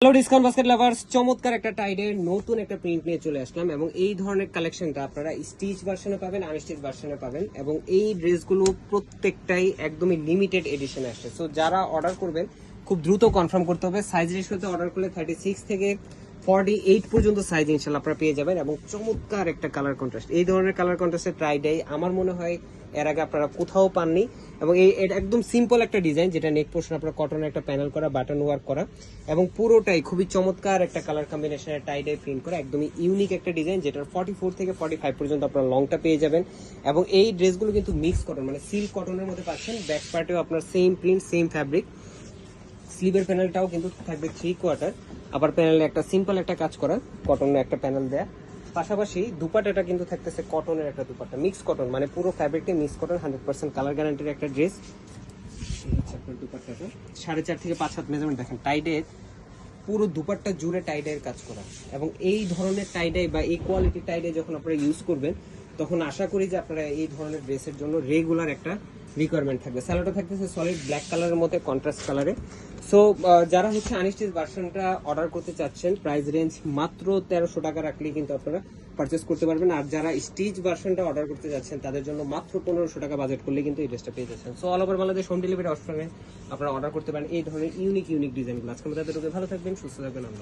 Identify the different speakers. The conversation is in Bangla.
Speaker 1: হ্যালো ডিসকাউন্ট বাস্কেট লাভার্স চমৎকার একটা টাইডের নতুন একটা প্রিন্ট নিয়ে চলে আসলাম এবং এই ধরনের কালেকশনটা আপনারা স্টিচ ভার্সনে পাবেন আনস্টিচ ভার্সনে পাবেন এবং এই ড্রেসগুলো প্রত্যেকটাই একদমই লিমিটেড এডিশনে আসছে। সো যারা অর্ডার করবেন, খুব দ্রুত কনফার্ম করতে হবে। সাইজ রেশিওতে অর্ডার করলে থার্টি সিক্স থেকে ফর্টি এইট পর্যন্ত সাইজ ইনশাল্লাহ আপনারা পেয়ে যাবেন এবং চমৎকার একটা কালার কন্ট্রাস্ট এই ধরনের কালার কন্ট্রাস্টের ট্রাইডাই আমার মনে হয় এর আগে আপনারা কোথাও পাননি এবং এই একদম সিম্পল একটা ডিজাইন যেটা নেক পোর্শন আপনার কটনের একটা প্যানেল করা বাটন ওয়ার্ক করা এবং পুরোটাই খুবই চমৎকার একটা কালার কম্বিনেশনের টাইডাই প্রিন্ট করা, একদমই ইউনিক একটা ডিজাইন যেটার ফর্টি ফোর থেকে ফর্টি ফাইভ পর্যন্ত আপনারা লংটা পেয়ে যাবেন এবং এই ড্রেসগুলো কিন্তু মিক্স কটন মানে সিল্ক কটনের মধ্যে পাচ্ছেন ব্যাক পার্টেও আপনার সেম প্রিন্ট সেম ফ্যাব্রিক স্লিভের প্যানেলটাও কিন্তু থাকবে থ্রি কোয়ার্টার আবার প্যানেলে একটা সিম্পল একটা কাজ করা কটনের একটা প্যানেল দেয়া। পাশাপাশি দুপাটাটা কিন্তু থাকতেছে কটনের একটা দুপাট্টা মিক্স কটন মানে পুরো ফ্যাব্রিকটা mix cotton hundred percent colour গ্যারান্টির একটা ড্রেস দুপাট্টাটা, সাড়ে চার থেকে পাঁচ হাত মেজারমেন্ট দেখেন টাইডের পুরো দুপাট্টা জুড়ে টাইডের কাজ করা। এবং এই ধরনের টাইডাই বা এই কোয়ালিটির টাইডাই যখন আপনারা ইউজ করবেন তখন আশা করি যে আপনারা এই ধরনের ড্রেসের জন্য রেগুলার একটা রিকোয়ারমেন্ট থাকবে। স্যালোটা থাকতেছে সলিড ব্ল্যাক কালারের মধ্যে কন্ট্রাস্ট কালারে সো যারা হচ্ছে আনস্টিচ ভার্সনটা অর্ডার করতে চাচ্ছেন প্রাইস রেঞ্জ মাত্র তেরোশো টাকা রাখলেই কিন্তু আপনারা পারচেস করতে পারবেন। আর যারা স্টিচ ভার্সনটা অর্ডার করতে যাচ্ছেন তাদের জন্য মাত্র পনেরোশো টাকা বাজেট করলে কিন্তু এই ড্রেসটা পেয়ে যাচ্ছেন। So all over Bangladesh home delivery অপশনে আপনারা অর্ডার করতে পারেন। এই ধরনের ইউনিক ইউনিক ডিজাইনগুলো আজকে আমাদের ভালো থাকবেন, সুস্থ থাকবেন হাফেজ।